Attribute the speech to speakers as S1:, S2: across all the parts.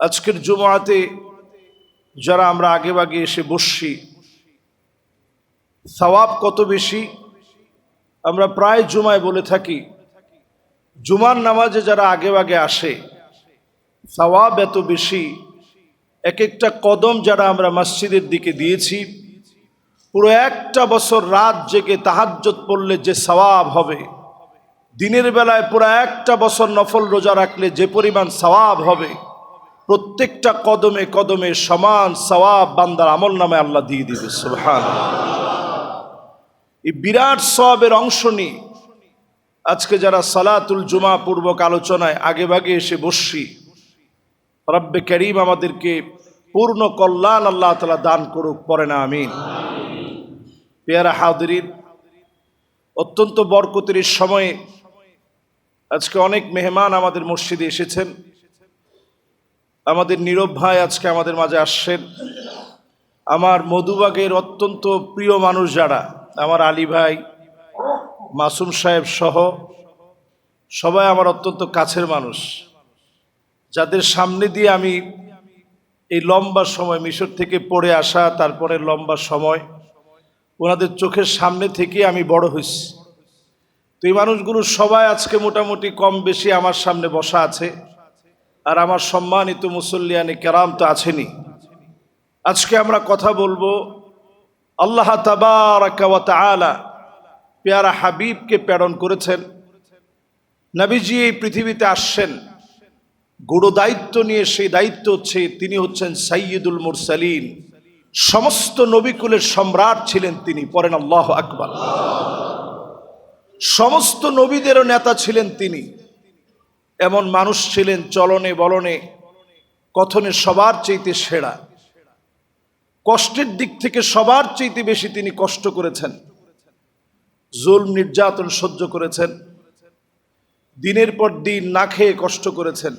S1: আজকের জুমাতে যারা আমরা আগে বাগে এসে বসছি, সওয়াব কত বেশি? আমরা প্রায় জুমায় বলে থাকি, জুমার নামাজে যারা আগে বাগে আসে, সওয়াব এত বেশি এক একটা কদম যারা আমরা মসজিদের দিকে দিয়েছি, পুরো একটা বছর রাত জেগে তাহাজ্জত পড়লে যে সওয়াব হবে, দিনের বেলায় পুরো একটা বছর নফল রোজা রাখলে যে পরিমাণ সওয়াব হবে প্রত্যেকটা কদমে কদমে সমান সওয়াব বান্দার আমল নামে আল্লাহ দিয়ে দিবে সুবহান এই বিরাট সবের অংশ নিয়ে আজকে যারা সালাতুল জুমা পূর্বক আলোচনায় আগে ভাগে এসে বসছি, রব্বে করিম আমাদেরকে পূর্ণ কল্যাণ আল্লাহ তালা দান করুক পরে না, আমিন। পেয়ারা হাদিরিন অত্যন্ত বরকতির সময়ে আজকে অনেক মেহমান আমাদের মসজিদে এসেছেন। আমাদের নীরব ভাই আজকে আমাদের মাঝে আসছেন। আমার মধুবাগের অত্যন্ত প্রিয় মানুষ যারা, আমার আলী ভাই, মাসুম সাহেব সহ সবাই আমার অত্যন্ত কাছের মানুষ, যাদের সামনে দিয়ে আমি এই লম্বা সময় মিশর থেকে পড়ে আসা, তারপরে লম্বা সময় ওনাদের চোখের সামনে থেকে আমি বড় হয়েছি। তো এই মানুষগুলো সবাই আজকে মোটামুটি কম বেশি আমার সামনে বসা আছে। আর আমার সম্মানিত মুসল্লিয়ানি কেরাম তো আছেনি। আজকে আমরা কথা বলব আল্লাহ তাবারাকালা পেয়ারা হাবিবকে প্রেরণ করেছেন। নবীজি এই পৃথিবীতে আসছেন। গুরু দায়িত্ব নিয়ে সেই দায়িত্ব হচ্ছে তিনি হচ্ছেন সাইয়দুল মুরসালিন। সমস্ত নবীকুলের সম্রাট ছিলেন তিনি পরেন আল্লাহ আকবর। সমস্ত নবীদেরও নেতা ছিলেন তিনি। এমন মানুষ ছিলেন চলনে বলনে, কথনে সবার চাইতে সেরা। কষ্টের দিক থেকে সবার চাইতে বেশি তিনি কষ্ট করেছেন। জুল নির্যাতন সহ্য করেছেন। দিনের পর দিন না খেয়ে কষ্ট করেছেন।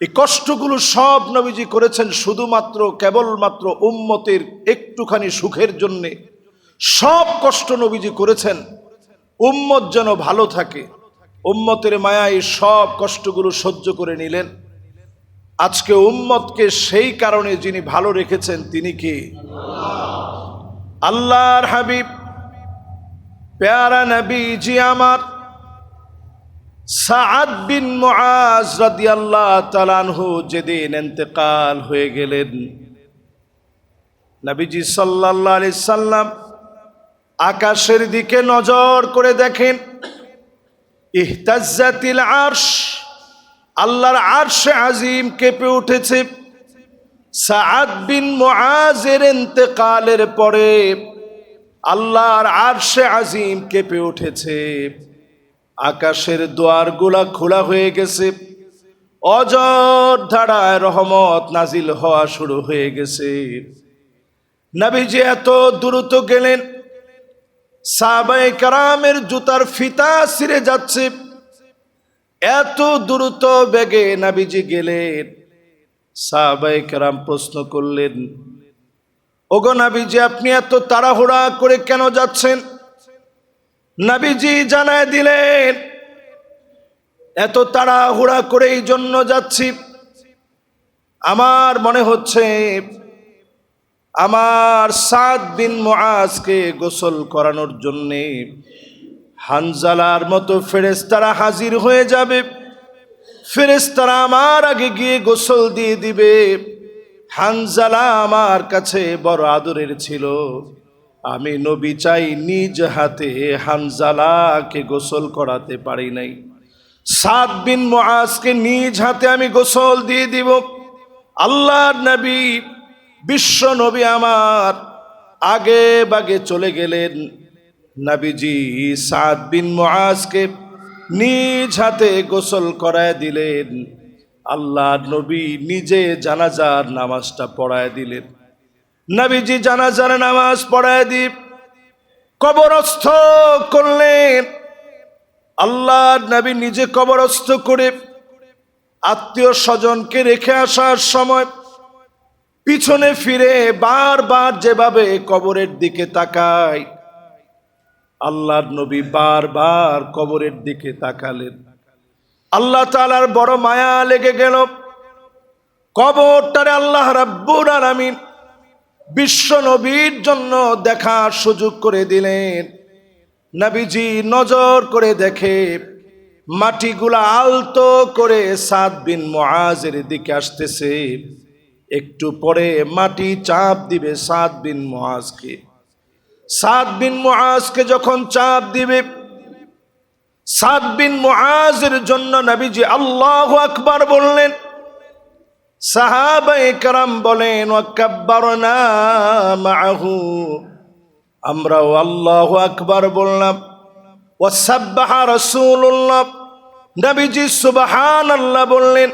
S1: এই কষ্টগুলো সব নবীজি করেছেন শুধুমাত্র, কেবলমাত্র উম্মতের একটুখানি সুখের জন্যে। সব কষ্ট নবীজি করেছেন। উম্মত যেন ভালো থাকে। উম্মতের মায়ায় সব কষ্টগুলো সহ্য করে নিলেন। আজকে উম্মতকে সেই কারণে যিনি ভালো রেখেছেন, তিনি কি? আল্লাহর হাবিব। প্যারা নবী জি আমার। সাদ বিন মুআজ রাদিয়াল্লাহ তালানহু যেদিন এন্তেকাল হয়ে গেলেন। নবীজি আলাইহি সাল্লাম আকাশের দিকে নজর করে দেখেন। ইহতাজ্জাতিল আরশ, আল্লাহর আরশে আজিম কেঁপে উঠেছে। সাদ বিন মুআজের ইন্তেকালের পরে আল্লাহর আরশে আজিম কেঁপে উঠেছে। আকাশের দুয়ারগুলা খোলা হয়ে গেছে। অজর ধারায় রহমত নাজিল হওয়া শুরু হয়ে গেছে। নবীজি এত দ্রুত গেলেন সাবাই কারামের জুতার ফিতা ছিঁড়ে যাচ্ছে। এত দ্রুত বেগে নাবিজি গেলেন। সাহাবাই কারাম প্রশ্ন করলেন, ওগো নাবিজি, আপনি এত তাড়াহুড়া করে কেন যাচ্ছেন? নাবিজি জানায় দিলেন, এত তাড়াহুড়া করে এই জন্য যাচ্ছি। আমার মনে হচ্ছে আমার সাত দিন মোয়াজকে গোসল করানোর জন্যে হানজালার মতো ফেরেস্তারা হাজির হয়ে যাবে। ফেরেস্তারা আমার আগে গিয়ে গোসল দিয়ে দিবে। হানজালা আমার কাছে বড় আদরের ছিল। আমি নবী চাই নিজ হাতে হানজালাকে গোসল করাতে পারি নাই। সাত বিন মোয়াজকে নিজ হাতে আমি গোসল দিয়ে দিব। আল্লাহ নবী বিশ্ব নবী আমার আগে বাগে চলে গেলেন। নাবিজি সাদ বিন মুআজকে নিজ হাতে গোসল করায় দিলেন। আল্লাহ নবী নিজে জানাজার নামাজটা পড়ায় দিলেন। নাবিজি জানাজার নামাজ পড়ায় দিব কবরস্থ করলেন। আল্লাহ নবী নিজে কবরস্থ করে আত্মীয় স্বজনকে রেখে আসার সময় পিছনে ফিরে বারবার যেভাবে কবরের দিকে তাকায়, আল্লাহর নবী বারবার কবরের দিকে তাকালেন। আল্লাহ তালার বড় মায়া লেগে গেল। কবরটারে আল্লাহ রাব্বুর আলামিন বিশ্ব নবীর জন্য দেখার সুযোগ করে দিলেন। নবীজি নজর করে দেখে মাটিগুলা আলতো করে সাদ বিন মুআজের দিকে আসতেছে। একটু পরে মাটি চাপ দিবে সাত বিন মহাজকে সাত বিন মহাজকে যখন চাপ দিবে সাত বিন মহাজের জন্য নবীজি আল্লাহ আকবার বললেন, সাহাবায়ে কারাম বলেন মাআহু। আমরাও আল্লাহ আকবার বললাম ওয়াসাব্বাহা রাসূলুল্লাহ। নবীজি সুবহানাল্লাহ বললেন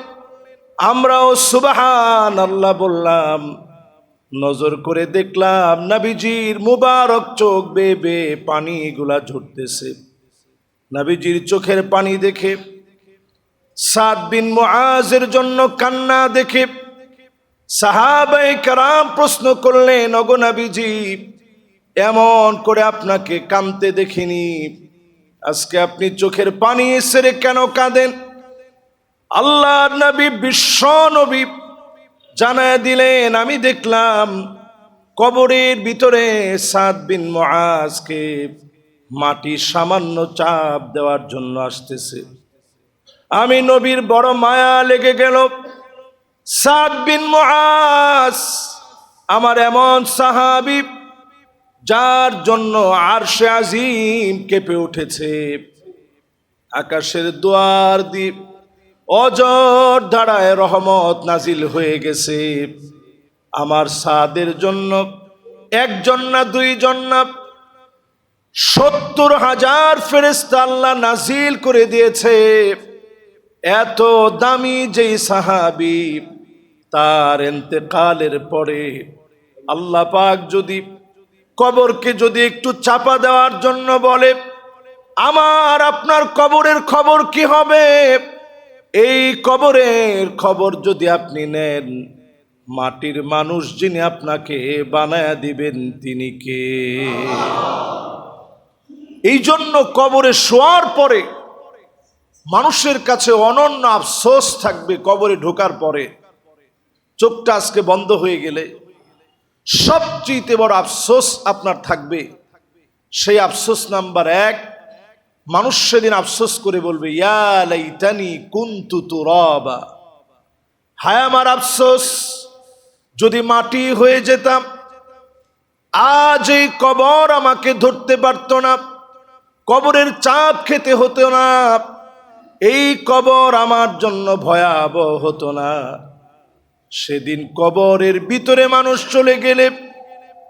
S1: আমরাও সুবাহান আল্লাহ বললাম। নজর করে দেখলাম নবীজির মুবারক চোখ বেয়ে পানিগুলা ঝরতেছে। নবীজির চোখের পানি দেখে, সাদ বিন মুআজের জন্য কান্না দেখে সাহাবাই কারাম প্রশ্ন করলেন অগনাবিজি এমন করে আপনাকে কামতে দেখিনি। আজকে আপনি চোখের পানি সেরে কেন কাঁদেন? আল্লাহ নবী, বিশ্ব নবী জানায় দিলেন, আমি দেখলাম কবরের ভিতরে সাদ বিন মুআজকে মাটি সামান্য চাপ দেওয়ার জন্য আসতেছে। আমি নবীর বড় মায়া লেগে গেল। সাদ বিন মুআজ আমার এমন সাহাবি, যার জন্য আরশে আজিম কেঁপে উঠেছে। আকাশের দুয়ার দ্বীপ অজর ধারায় রহমত নাজিল হয়ে গেছে। আমার সাদের জন্য একজন না দুইজন না সত্তর হাজার ফেরেস্তা আল্লাহ নাজিল করে দিয়েছে। এত দামি যেই সাহাবি, তার এতেকালের পরে আল্লাহ পাক যদি কবরকে যদি একটু চাপা দেওয়ার জন্য বলে, আমার আপনার কবরের খবর কি হবে? এই কবরের খবর যদি আপনি নেন, মাটির মানুষ যিনি আপনাকে বানায়া দিবেন, তিনি কে? এই জন্য কবরে শোয়ার পরে মানুষের কাছে অনন্য আফসোস থাকবে কবরে ঢোকার পরে। চোখটা আজকে বন্ধ হয়ে গেলে সবচেয়ে বড় আফসোস আপনার থাকবে। সেই আফসোস নাম্বার এক মানুষ সেদিন আফসোস করে বলবে, ইয়া লাইতানি কুনতু তুরাবা। হায় আমার আফসোস, যদি মাটি হয়ে যেতাম, আজ এই কবর আমাকে ধরতে পারত না, কবরের চাপ খেতে হতো না, এই কবর আমার জন্য ভয়াবহ হতো না। সেদিন কবরের ভিতরে মানুষ চলে গেলে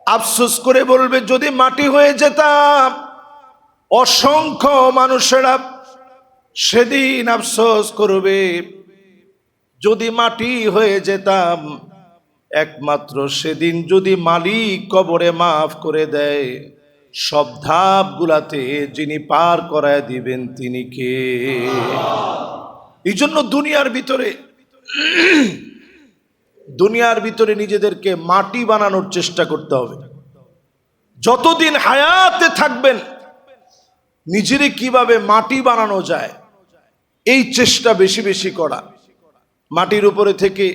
S1: আফসোস করে বলবে, যদি মাটি হয়ে যেতাম অসংখ্য মানুষেরা সেদিন আফসোস করবে। যদি মাটি হয়ে যেতাম, একমাত্র সেদিন যদি মালিক কবরে মাফ করে দেয়, সব ধাপগুলাতে যিনি পার করায় দিবেন তিনি কে? এই জন্য দুনিয়ার ভিতরে দুনিয়ার ভিতরে নিজেদেরকে মাটি বানানোর চেষ্টা করতে হবে। যতদিন হায়াতে থাকবেন নিজেরে কীভাবে মাটি বানানো যায়, এই চেষ্টা বেশি বেশি করা। মাটির উপরে থেকে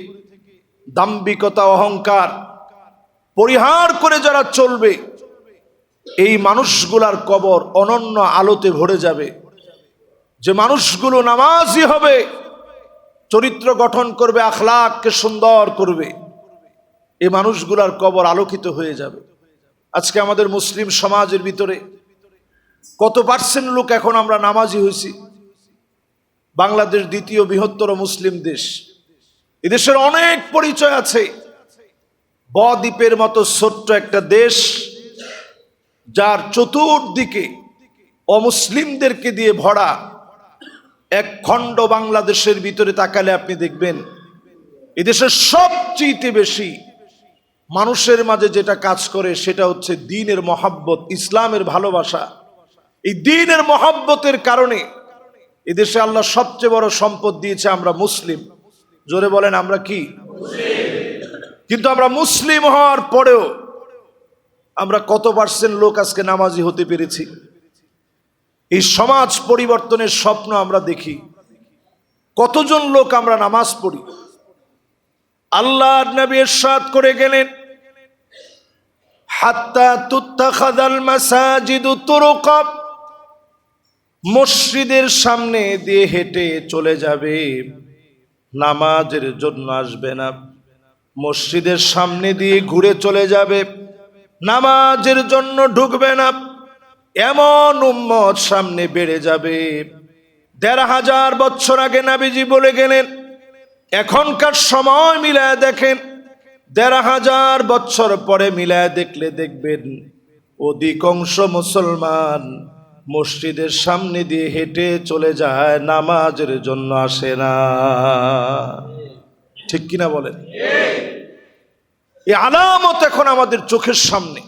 S1: দাম্বিকতা অহংকার পরিহার করে যারা চলবে, এই মানুষগুলার কবর অনন্য আলোতে ভরে যাবে। যে মানুষগুলো নামাজি হবে, চরিত্র গঠন করবে, আখলাককে সুন্দর করবে, এই মানুষগুলার কবর আলোকিত হয়ে যাবে। আজকে আমাদের মুসলিম সমাজের ভিতরে কত পার্সেন্ট লোক এখন আমরা নামাজি হয়েছি? বাংলাদেশ দ্বিতীয় বৃহত্তর মুসলিম দেশ। এদেশের অনেক পরিচয় আছে। বদ্বীপের মতো ছোট্ট একটা দেশ, যার চতুর্দিকে অমুসলিমদেরকে দিয়ে ভরা এক খণ্ড বাংলাদেশের ভিতরে তাকালে আপনি দেখবেন, এদেশের সবচেয়ে বেশি মানুষের মাঝে যেটা কাজ করে সেটা হচ্ছে দিনের মহাব্বত, ইসলামের ভালোবাসা। এই দিনের মহাব্বতের কারণে এদেশে আল্লাহ সবচেয়ে বড় সম্পদ দিয়েছে আমরা মুসলিম। জোরে বলেন, আমরা কি? কিন্তু আমরা মুসলিম হওয়ার পরেও আমরা কত পার্সেন্ট লোক আজকে নামাজি হতে পেরেছি? এই সমাজ পরিবর্তনের স্বপ্ন আমরা দেখি। কতজন লোক আমরা নামাজ পড়ি? আল্লাহ নবী ইরশাদ করে গেলেন, হাত্তা তুত্তাখাদাল মাসাজিদু তুরুকা। মসজিদের সামনে দিয়ে হেঁটে চলে যাবে। নামাজের জন্য আসবে না। মসজিদের সামনে দিয়ে ঘুরে চলে যাবে। নামাজের জন্য ঢুকবে না। এমন উম্মত সামনে বেড়ে যাবে। দেড় হাজার বছর আগে নাবিজি বলে গেলেন, এখনকার সময় মিলায় দেখেন। দেড় হাজার বছর পরে মিলায় দেখলে দেখবেন। অধিকাংশ মুসলমান মসজিদের সামনে দিয়ে হেঁটে চলে যায়, নামাজের জন্য আসে না। ঠিক কিনা বলেন? এই আলামত এখন আমাদের চোখের সামনে।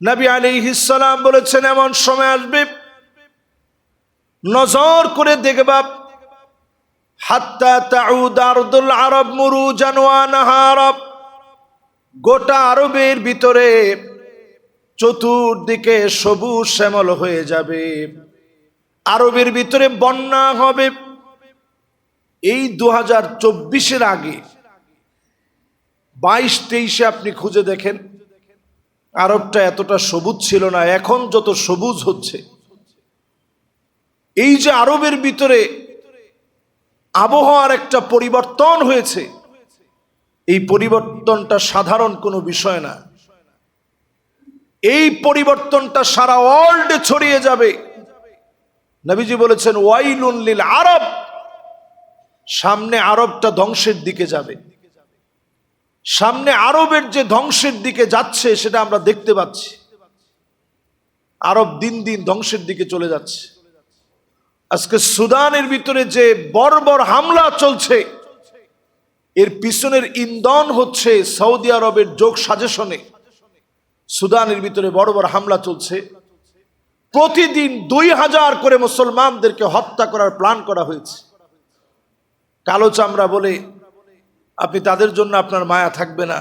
S1: নবী আলী ইসালাম বলেছেন, এমন সময় আসবে, নজর করে দেখবা, হাত্তা আরব মুরু জানোয়ানাহা আরব গোটা আরবের ভিতরে চতুর্দিকে সবুজ শ্যামল হয়ে যাবে। আরবের ভিতরে বন্যা হবে। এই দু হাজার চব্বিশের আগে বাইশ তেইশে আপনি খুঁজে দেখেন, আরবটা এতটা সবুজ ছিল না, এখন যত সবুজ হচ্ছে। এই যে আরবের ভিতরে আবহাওয়ার একটা পরিবর্তন হয়েছে, এই পরিবর্তনটা সাধারণ কোনো বিষয় না। এই পরিবর্তনটা সারা ওয়ার্ল্ডে ছড়িয়ে যাবে। নবীজি বলেছেন, ওয়াইলুন লিল আরব। সামনে আরবটা ধ্বংসের দিকে যাবে। সামনে আরবের যে ধ্বংসের দিকে যাচ্ছে, সেটা আমরা দেখতে পাচ্ছি। আরব দিন দিন ধ্বংসের দিকে চলে যাচ্ছে। আজকে সুদানের ভিতরে যে বর্বর হামলা চলছে, এর পিছনের ইন্ধন হচ্ছে সৌদি আরবের যোগ সাজেশনে। সুদানের ভিতরে বড় বড় হামলা চলছে। প্রতিদিন দুই হাজার করে মুসলমানদেরকে হত্যা করার প্ল্যান করা হয়েছে। কালো চামড়া বলে আপনি তাদের জন্য আপনার মায়া থাকবে না।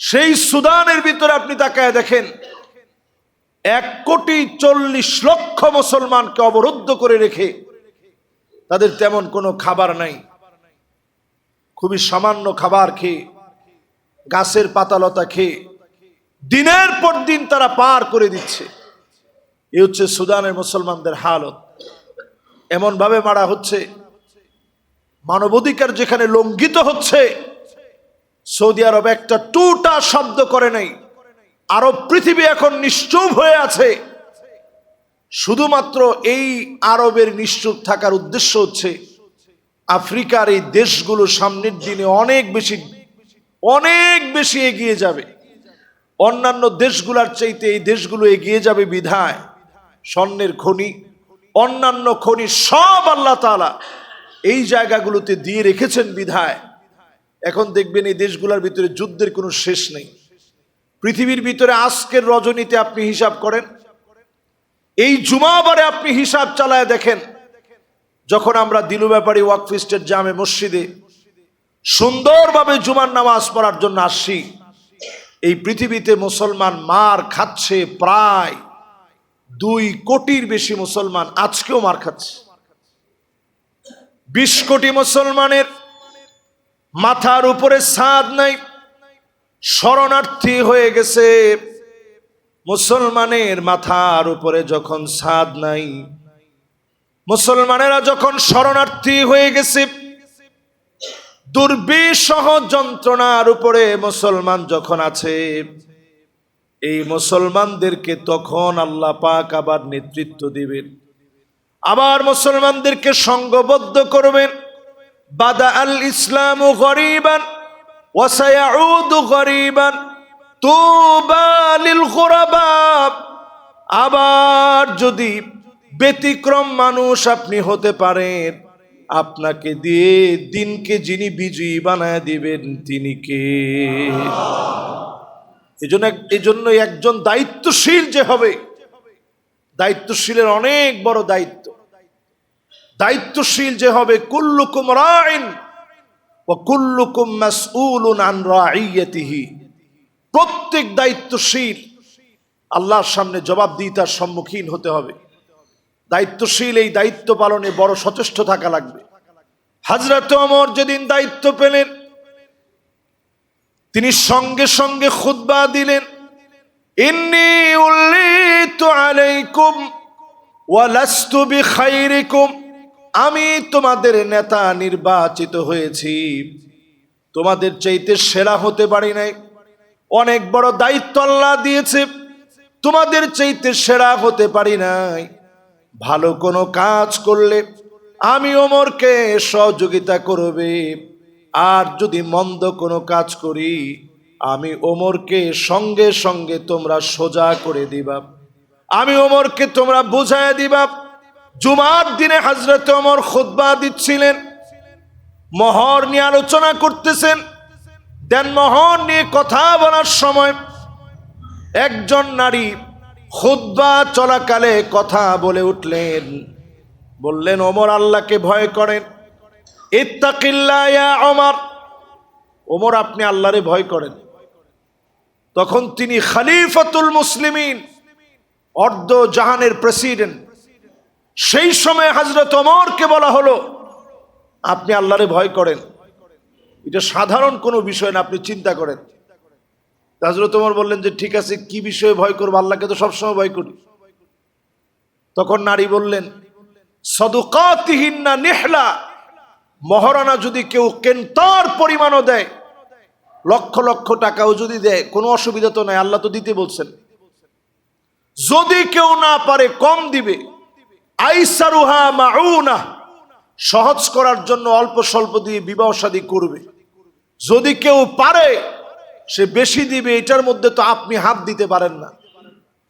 S1: সেই সুদানের ভিতরে আপনি তাকায় দেখেন, এক কোটি চল্লিশ লক্ষ মুসলমানকে অবরুদ্ধ করে রেখে তাদের তেমন কোনো খাবার নাই। খুবই সামান্য খাবার খেয়ে, গাছের পাতালতা খেয়ে দিনের পর দিন তারা পার করে দিচ্ছে। এ হচ্ছে সুদানের মুসলমানদের হালত। এমনভাবে মারা হচ্ছে, মানবাধিকার যেখানে লঙ্ঘিত হচ্ছে, সৌদি আরব একটা টুটা শব্দ করে নাই। আরব পৃথিবী এখন নিশ্চুপ হয়ে আছে। শুধুমাত্র এই আরবের নিশ্চুপ থাকার উদ্দেশ্য হচ্ছে, আফ্রিকার এই দেশগুলো সামনের দিনে অনেক বেশি অনেক বেশি এগিয়ে যাবে। অন্যান্য দেশগুলোর চাইতে এই দেশগুলো এগিয়ে যাবে বিধায় স্বর্ণের খনি, অন্যান্য খনি সব আল্লাহ তালা এই জায়গাগুলোতে দিয়ে রেখেছেন বিধায়। এখন দেখবেন এই দেশগুলোর ভিতরে যুদ্ধের কোনো শেষ নেই। পৃথিবীর ভিতরে আজকের রজনীতে আপনি হিসাব করেন, এই জুমাবারে আপনি হিসাব চালায় দেখেন, যখন আমরা দিলু ব্যাপারী ওয়াকফিস্টের জামে মসজিদে সুন্দরভাবে জুমার নামাজ পড়ার জন্য আসছি এই পৃথিবীতে মুসলমান মার খাচ্ছে প্রায় দুই কোটির বেশি মুসলমান আজকেও মার খাচ্ছে। বিশ কোটি মুসলমানের মাথার উপরে ছাদ নাই, শরণার্থী হয়ে গেছে। মুসলমানের মাথার উপরে যখন ছাদ নাই, মুসলমানেরা যখন শরণার্থী হয়ে গেছে দুর্বিসহ যন্ত্রণার উপরে মুসলমান যখন আছে, এই মুসলমানদেরকে তখন আল্লাহ পাক আবার নেতৃত্ব দিবেন। আবার মুসলমানদেরকে সংঘবদ্ধ করবেন। বাদা আল ইসলাম গরিবান ওয়াসায়াউদু গরিবান তুবালিল গুরাবাব আবার যদি ব্যতিক্রম মানুষ আপনি হতে পারেন আপনাকে দিয়ে দিনকে যিনি বিজয়ী বানায় দিবেন, তিনি কে? এজন্য এই জন্য একজন দায়িত্বশীল যে হবে, দায়িত্বশীলের অনেক বড় দায়িত্ব। দায়িত্বশীল যে হবে, কুল্লুকুম রাইন ও কুল্লুকুম মাসউলুন আন রাইয়াতিহি। প্রত্যেক দায়িত্বশীল আল্লাহর সামনে জবাবদিহিতার সম্মুখীন হতে হবে। দায়িত্বশীল, এই দায়িত্ব পালনে বড় সচেষ্ট থাকা লাগবে। হাজরত অমর যেদিন দায়িত্ব পেলেন, তিনি সঙ্গে সঙ্গে খুতবা দিলেন, ইন্নি আলাইকুম আমি তোমাদের নেতা নির্বাচিত হয়েছি। তোমাদের চাইতে সেরা হতে পারি নাই। অনেক বড় দায়িত্ব আল্লাহ দিয়েছে। তোমাদের চাইতে সেরা হতে পারি নাই। ভালো কোনো কাজ করলে আমি ওমরকে সহযোগিতা করবে। আর যদি মন্দ কোনো কাজ করি, আমি ওমরকে সঙ্গে সঙ্গে তোমরা সোজা করে দিবা। আমি ওমরকে তোমরা বুঝায় দিবা, জুমার দিনে হাজরত ওমর খুতবা দিচ্ছিলেন, মহর নিয়ে আলোচনা করতেছেন, দেন মহর নিয়ে কথা বলার সময় একজন নারী খুদ্া চলাকালে কথা বলে উঠলেন। বললেন, ওমর আল্লাহকে ভয় করেন। ইত্তাকিল্লা ইয়া ওমর। আপনি আল্লাহরে ভয় করেন। তখন তিনি খালিফাতুল মুসলিমিন, অর্ধ জাহানের প্রেসিডেন্ট। সেই সময় হজরত ওমরকে বলা হলো, আপনি আল্লাহরে ভয় করেন। এটা সাধারণ কোনো বিষয় না, আপনি চিন্তা করেন। হজরত ওমর বললেন যে, ঠিক আছে, কি বিষয়ে ভয় করব? আল্লাহকে তো সবসময় ভয় করি। তখন নারী বললেন সদুকাতিহীনা নেহলা, মহারানা যদি কেউ কেন্তার পরিমাণও দেয়, লক্ষ লক্ষ টাকাও যদি দেয়, কোনো অসুবিধা তো নাই, আল্লাহ তো দিতে বলছেন। যদি কেউ না পারে কম দিবে, আইসারুহা সহজ করার জন্য অল্প স্বল্প দিয়ে বিবাহ শাদী করবে। যদি কেউ পারে সে বেশি দিবে, এটার মধ্যে তো আপনি হাত দিতে পারেন না।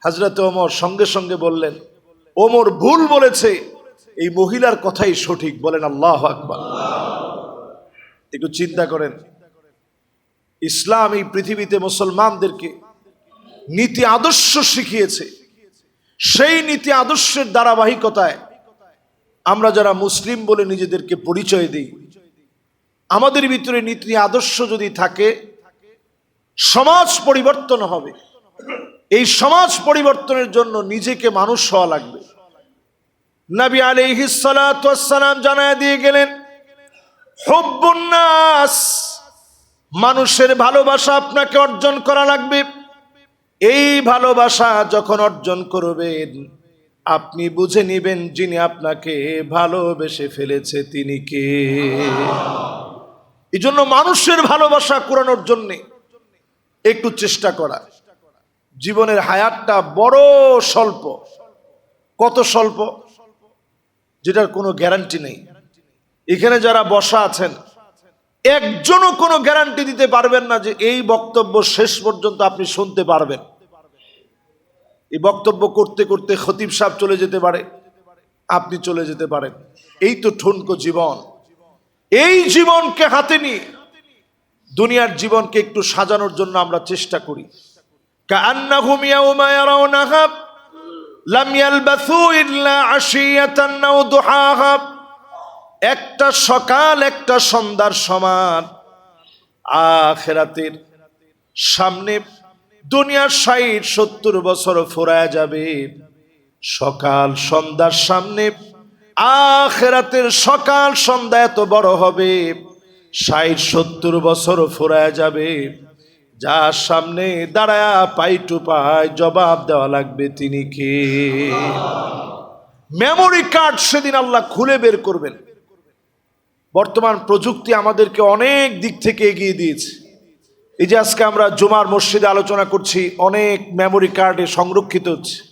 S1: হাজরত ওমর সঙ্গে সঙ্গে বললেন, ওমর ভুল বলেছে, এই মহিলার কথাই সঠিক, বলেন আল্লাহ আকবর। একটু চিন্তা করেন, ইসলাম এই পৃথিবীতে মুসলমানদেরকে নীতি আদর্শ শিখিয়েছে। সেই নীতি আদর্শের ধারাবাহিকতায় আমরা যারা মুসলিম বলে নিজেদেরকে পরিচয় দিই, আমাদের ভিতরে নীতি আদর্শ যদি থাকে সমাজ পরিবর্তন হবে। এই সমাজ পরিবর্তনের জন্য নিজেকে মানুষ হওয়া লাগবে। নবী আলিহিসালাম জানায় দিয়ে গেলেন হব্বুন্নাস মানুষের ভালোবাসা আপনাকে অর্জন করা লাগবে। এই ভালোবাসা যখন অর্জন করবেন, আপনি বুঝে নিবেন যিনি আপনাকে ভালোবেসে ফেলেছে তিনি কে। এই জন্য মানুষের ভালোবাসা কুরানোর জন্যে একটু চেষ্টা করা। জীবনের হায়াতটা বড় স্বল্প। কত স্বল্প? যেটার কোনো গ্যারান্টি নেই। এখানে যারা বসা আছেন, একজনও কোনো গ্যারান্টি দিতে পারবেন না যে এই বক্তব্য শেষ পর্যন্ত আপনি শুনতে পারবেন। এই বক্তব্য করতে করতে খতিব সাহেব চলে যেতে পারে, আপনি চলে যেতে পারেন। এই তো ঠুনকো জীবন। এই জীবনকে হাতে নিয়ে দুনিয়ার জীবনকে একটু সাজানোর জন্য আমরা চেষ্টা করি। একটা সকাল, একটা সন্ধ্যার সমান। আখেরাতের সামনে দুনিয়ার ষাট, সত্তর বছর ফোরায় যাবে। সকাল, সন্ধ্যার সামনে আখেরাতের সকাল, সন্ধ্যা এত বড় হবে। ষাট, সত্তর বছর ফোরায় যাবে। যার সামনে দাঁড়ায়া পাই টু পাই জবাব দেওয়া লাগবে তিনি কে? মেমোরি কার্ড সেদিন আল্লাহ খুলে বের করবেন। বর্তমান প্রযুক্তি আমাদেরকে অনেক দিক থেকে এগিয়ে দিয়েছে। এই যে আজকে আমরা জুমার মসজিদে আলোচনা করছি, অনেক মেমোরি কার্ডে সংরক্ষিত হচ্ছে।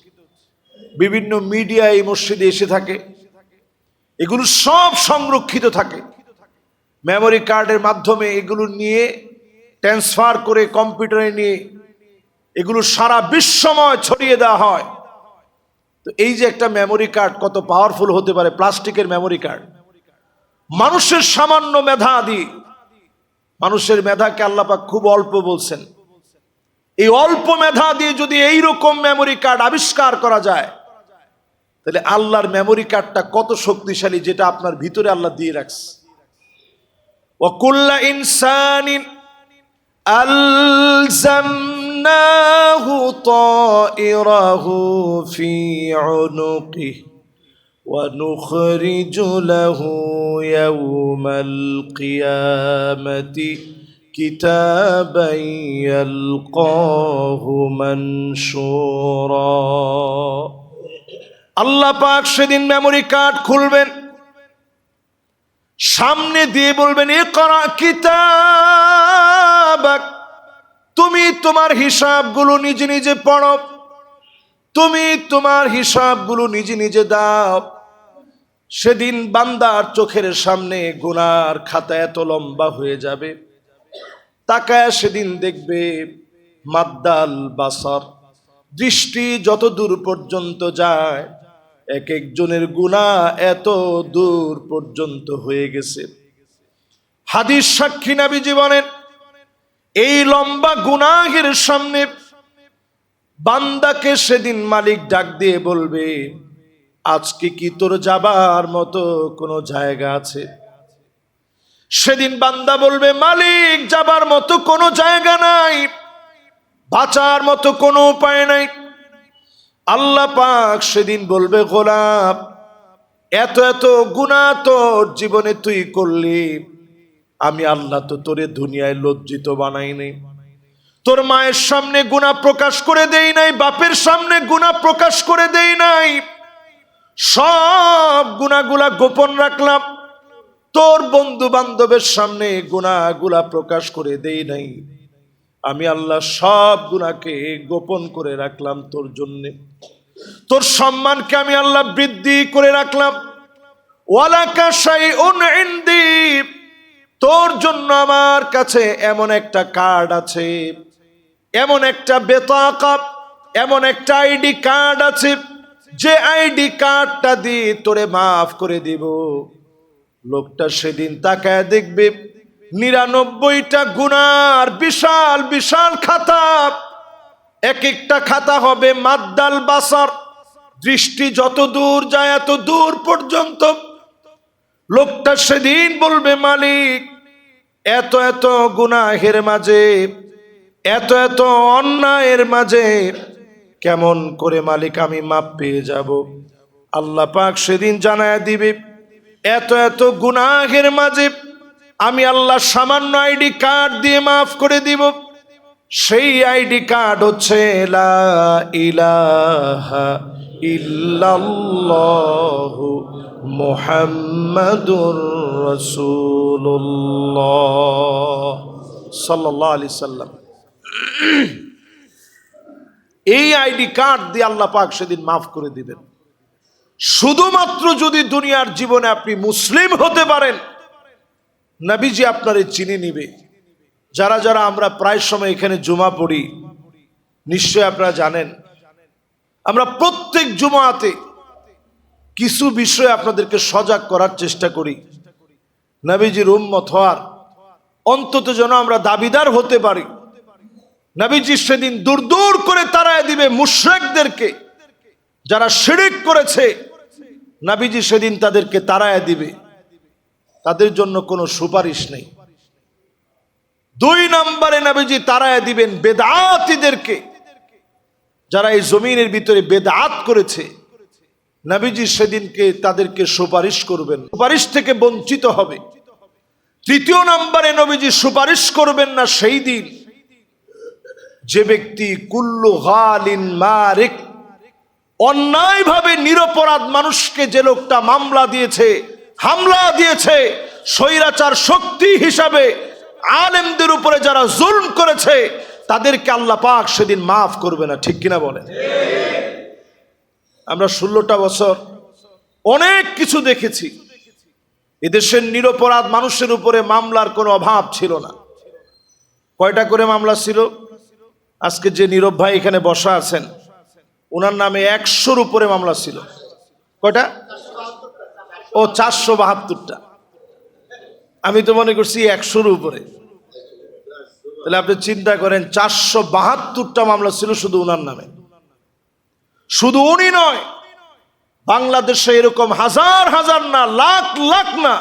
S1: বিভিন্ন মিডিয়া এই মসজিদে এসে থাকে। এগুলো সব সংরক্ষিত থাকে। মেমোরি কার্ডের মাধ্যমে এগুলো নিয়ে ট্রান্সফার করে কম্পিউটারে নিয়ে এগুলো সারা বিশ্বময় ছড়িয়ে দেওয়া হয়। তো এই যে একটা মেমোরি কার্ড কত পাওয়ারফুল হতে পারে, প্লাস্টিকের মেমোরি কার্ড মানুষের সামান্য মেধা আদি মানুষের মেধাকে আল্লাপাক খুব অল্প বলছেন। এই অল্প মেধা দিয়ে যদি এই রকম মেমোরি কার্ড আবিষ্কার করা যায়, তাহলে আল্লাহর মেমোরি কার্ডটা কত শক্তিশালী যেটা আপনার ভিতরে আল্লাহ দিয়ে রাখছে। وكل إنسان ألزمناه طائره في عنقه ونخرج له يوم القيامة كتابا يلقاه منشورا আল্লাহ পাক সেদিন মেমোরি কার্ড খুলবেন সামনে দিয়ে বলবেন এ করা কিতাব তুমি তোমার হিসাবগুলো নিজে নিজে পড়ো। তুমি তোমার হিসাবগুলো নিজে নিজে দাও। সেদিন বান্দার চোখের সামনে গুনার খাতা এত লম্বা হয়ে যাবে। তাকায় সেদিন দেখবে মাদ্দাল বাসার দৃষ্টি যত দূর পর্যন্ত যায় এক একজনের গুণা এত দূর পর্যন্ত হয়ে গেছে। হাদিস সাক্ষী নাবি জীবনের এই লম্বা গুনাহের সামনে বান্দাকে সেদিন মালিক ডাক দিয়ে বলবে, আজকে কি তোর যাবার মতো কোনো জায়গা আছে? সেদিন বান্দা বলবে, মালিক, যাবার মতো কোনো জায়গা নাই, বাঁচার মতো কোনো উপায় নাই। আল্লাহ পাক সেদিন বলবে গোলাপ এত এত গুণা তোর জীবনে তুই করলি। আমি আল্লাহ তো তোরে দুনিয়ায় লজ্জিত বানাই নেই। তোর মায়ের সামনে গুণা প্রকাশ করে দেই নাই, বাপের সামনে গুণা প্রকাশ করে দেই নাই। সব গুণাগুলা গোপন রাখলাম। তোর বন্ধু বান্ধবের সামনে গুণাগুলা প্রকাশ করে দেই নাই। আমি আল্লাহ সব গুণাকে গোপন করে রাখলাম তোর জন্যে। তোর সম্মানকে আমি আল্লাহ বৃদ্ধি করে রাখলাম। তোর জন্য আমার কাছে এমন একটা কার্ড আছে, এমন একটা বেতাকা, এমন একটা আইডি কার্ড আছে, যে আইডি কার্ডটা দিয়ে তোরে মাফ করে দিব। লোকটা সেদিন তাকায় দেখবে, নিরানব্বইটা গুনার বিশাল বিশাল খাতা এক একটা খাতা হবে মাদ্দাল বাসার। দৃষ্টি যত দূর যায় এত দূর পর্যন্ত। লোকটা সেদিন বলবে, মালিক, এত এত গুনাহের মাঝে, এত এত অন্যায়ের মাঝে, কেমন করে মালিক আমি মাপ পেয়ে যাব? আল্লাহ পাক সেদিন জানায় দিবে, এত এত গুনাহের মাঝে আমি আল্লাহ সামান্য আইডি কার্ড দিয়ে মাফ করে দিব। সেই আইডি কার্ড হচ্ছে লা ইলাহা সাল্লাম। এই আইডি কার্ড দিয়ে আল্লাহ পাক সেদিন মাফ করে দিবেন। শুধুমাত্র যদি দুনিয়ার জীবনে আপনি মুসলিম হতে পারেন, নবীজি আপনারে চিনে নিবে। যারা যারা আমরা প্রায় সময় এখানে জুমা পড়ি নিশ্চয় আপনারা জানেন, আমরা প্রত্যেক জুমাতে কিছু বিষয়ে আপনাদেরকে সজাগ করার চেষ্টা করি। নবীজির উম্মত হওয়ার অন্তত যেন আমরা দাবিদার হতে পারি। নবীজি সেদিন দূর দূর করে তারায় দিবে মুশ্রেকদেরকে, যারা শিরিক করেছে, নাবিজি সেদিন তাদেরকে তারায় দিবে। তাদের জন্য কোনো সুপারিশ নেই। দুই নম্বরে নাবিজি তারায় দিবেন বেদাতিদেরকে। যারা এই জমিনের ভিতরে বেদাত করেছে, নাবিজি সেদিনকে তাদেরকে সুপারিশ করবেন। সুপারিশ থেকে বঞ্চিত হবে। তৃতীয় নম্বরে নবীজি সুপারিশ করবেন না সেই দিন। যে ব্যক্তি কুল্লু হালিন মারিক, অন্যায়ভাবে নিরপরাধ মানুষকে যে লোকটা মামলা দিয়েছে, হামলা দিয়েছে, স্বৈরাচার শক্তি হিসাবে আলেমদের উপরে যারা জুলম করেছে, তাদেরকে আল্লাহ পাক সেদিন মাফ করবে না, ঠিক কিনা বলে আমরা ষোলোটা বছর অনেক কিছু দেখেছি। এদেশের নিরপরাধ মানুষের উপরে মামলার কোনো অভাব ছিল না। কয়টা করে মামলা ছিল? আজকে যে নীরব ভাই এখানে বসা আছেন, ওনার নামে একশোর উপরে মামলা ছিল। কয়টা? ও, চারশো বাহাত্তরটা। আমি তো মনে করছি একশোর উপরে। তাহলে আপনি চিন্তা করেন, চারশো বাহাত্তরটা মামলা ছিল শুধু ওনার নামে। শুধু উনি নয়, বাংলাদেশে এরকম হাজার হাজার না, লাখ লাখ না,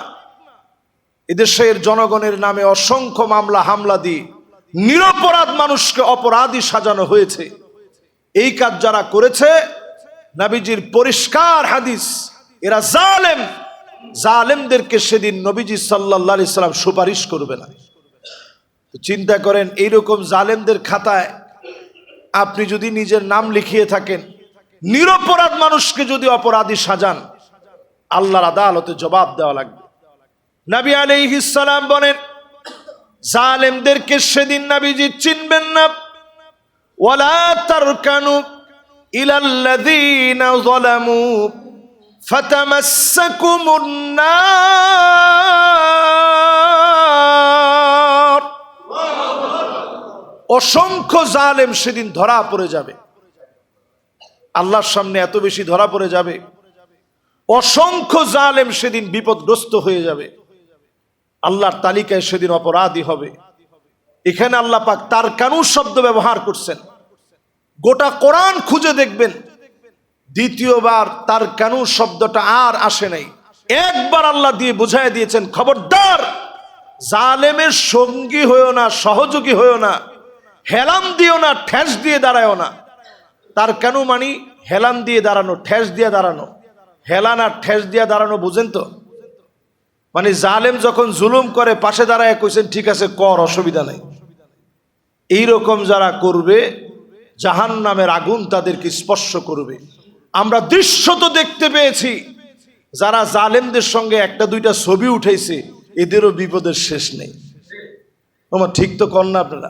S1: এদেশের জনগণের নামে অসংখ্য মামলা, হামলা দিয়ে নিরপরাধ মানুষকে অপরাধী সাজানো হয়েছে। এই কাজ যারা করেছে, নাবিজির পরিষ্কার হাদিস, এরা জালেম। জালেমদেরকে সেদিন নবীজি সাল্লাহ সাল্লাম সুপারিশ করবে না। চিন্তা করেন, এইরকম জালেমদের খাতায় আপনি যদি নিজের নাম লিখিয়ে থাকেন, নিরপরাধ মানুষকে যদি অপরাধী সাজান, আল্লাহর আদালতে জবাব দেওয়া লাগবে। নবী আলাইহিসসালাম বলেন, জালেমদেরকে সেদিন নবীজি চিনবেন না। ওয়ালা তারকানু ইলাল্লাযীনা যালামু অসংখ্য জালেম সেদিন ধরা পড়ে যাবে। আল্লাহর সামনে এত বেশি ধরা পড়ে যাবে। অসংখ্য জালেম সেদিন বিপদগ্রস্ত হয়ে যাবে। আল্লাহর তালিকায় সেদিন অপরাধী হবে। এখানে আল্লাহ পাক তার কানু শব্দ ব্যবহার করছেন। গোটা কোরআন খুঁজে দেখবেন। দ্বিতীয়বার তার কানু শব্দটা আর আসে নাই। একবার আল্লাহ দিয়ে বুঝাই দিয়েছেন, খবরদার, জালেমের সঙ্গী হয়েও না, সহযোগী হয়েও না হেলাম দিও না, ঠেস দিয়ে দাঁড়ায়ও না। তার কেন মানি, হেলান দিয়ে দাঁড়ানো, ঠেস দিয়ে দাঁড়ানো। হেলান আর ঠেস দিয়ে দাঁড়ানো বুঝেন তো? মানে জালেম যখন জুলুম করে, পাশে দাঁড়ায় কইছেন, ঠিক আছে, কর, অসুবিধা নেই। এইরকম যারা করবে জাহান নামের আগুন তাদেরকে স্পর্শ করবে। আমরা দৃশ্য তো দেখতে পেয়েছি। যারা জালেমদের সঙ্গে একটা দুইটা ছবি উঠেছে এদেরও বিপদের শেষ নেই। তোমার ঠিক তো কর না আপনারা?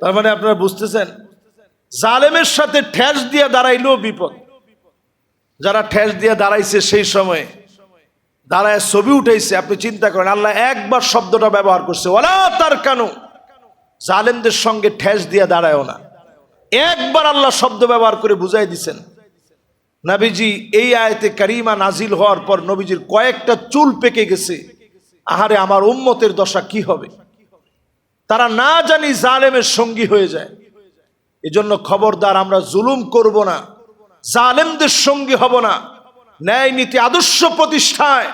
S1: তার মানে আপনারা বুঝতেছেন? জালেমের সাথে ঠেস দিয়ে দাঁড়াইলেও বিপদ। যারা ঠেস দিয়ে দাঁড়াইছে সেই সময়ে, দাঁড়ায় ছবি উঠাইছে, আপনি চিন্তা করেন, আল্লাহ একবার শব্দটা ব্যবহার করছে ওলা তার কেন জালেমদের সঙ্গে ঠেস দিয়ে দাঁড়ায়ও না। একবার আল্লাহ শব্দ ব্যবহার করে বুঝাই দিছেন। নাবিজি, এই আয়তে কারিমা নাজিল হওয়ার পর নবীজির কয়েকটা চুল পেকে গেছে। আহারে, আমার উম্মতের দশা কি হবে? তারা না জানি জালেমের সঙ্গী হয়ে যায়। এজন্য খবরদার, আমরা জুলুম করব না। জালেমদের সঙ্গী হব না। ন্যায় নীতি আদর্শ প্রতিষ্ঠায়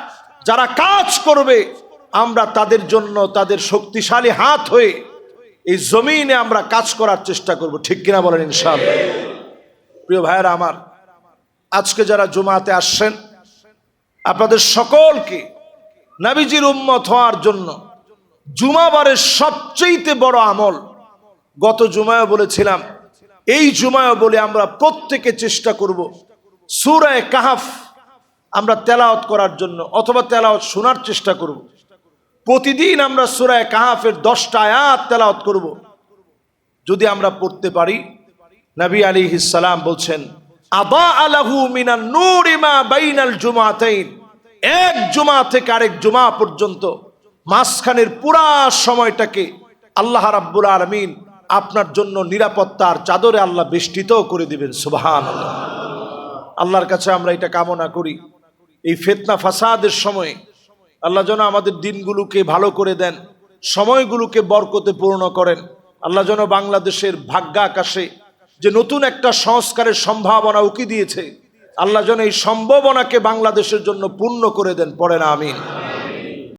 S1: যারা কাজ করবে, আমরা তাদের জন্য তাদের শক্তিশালী হাত হয়ে এই জমিনে আমরা কাজ করার চেষ্টা করব। ঠিক কিনা বলেন ইনশাআল্লাহ। প্রিয় ভাইয়েরা আমার, আজকে যারা জুমাতে আসছেন, আপনাদের সকলকে নাবিজির উম্মত হওয়ার জন্য জুমাবারের সবচেয়ে বড় আমল, গত জুমায় বলেছিলাম, এই জুমায় বলে আমরা প্রত্যেকে চেষ্টা করব সুরায় কাহাফ আমরা তেলাওয়াত করার জন্য অথবা তেলাওয়াত শোনার চেষ্টা করব। প্রতিদিন আমরা সুরায় কাহাফের দশটা আয়াত তেলাওয়াত করব। যদি আমরা পড়তে পারি, নবী আলী সালাম বলছেন, আবা আলাহু মিনান নূরিমা বাইনাল জুমাতাইন। এক জুমা থেকে আরেক জুমা পর্যন্ত মাঝখানের পুরা সময়টাকে আল্লাহ রাব্বুল আলমিন আপনার জন্য নিরাপত্তার চাদরে আল্লাহ বেষ্টিত করে দিবেন সুবাহান আল্লাহর কাছে আমরা এটা কামনা করি। এই ফেতনা ফাসাদের সময়ে আল্লাহ যেন আমাদের দিনগুলোকে ভালো করে দেন, সময়গুলোকে বরকতে পূর্ণ করেন। আল্লাহ যেন বাংলাদেশের ভাগ্যাকাশে যে নতুন একটা সংস্কারের সম্ভাবনা উকি দিয়েছে, আল্লাহ যেন এই সম্ভাবনাকে বাংলাদেশের জন্য পূর্ণ করে দেন, পড়ে না, আমিন।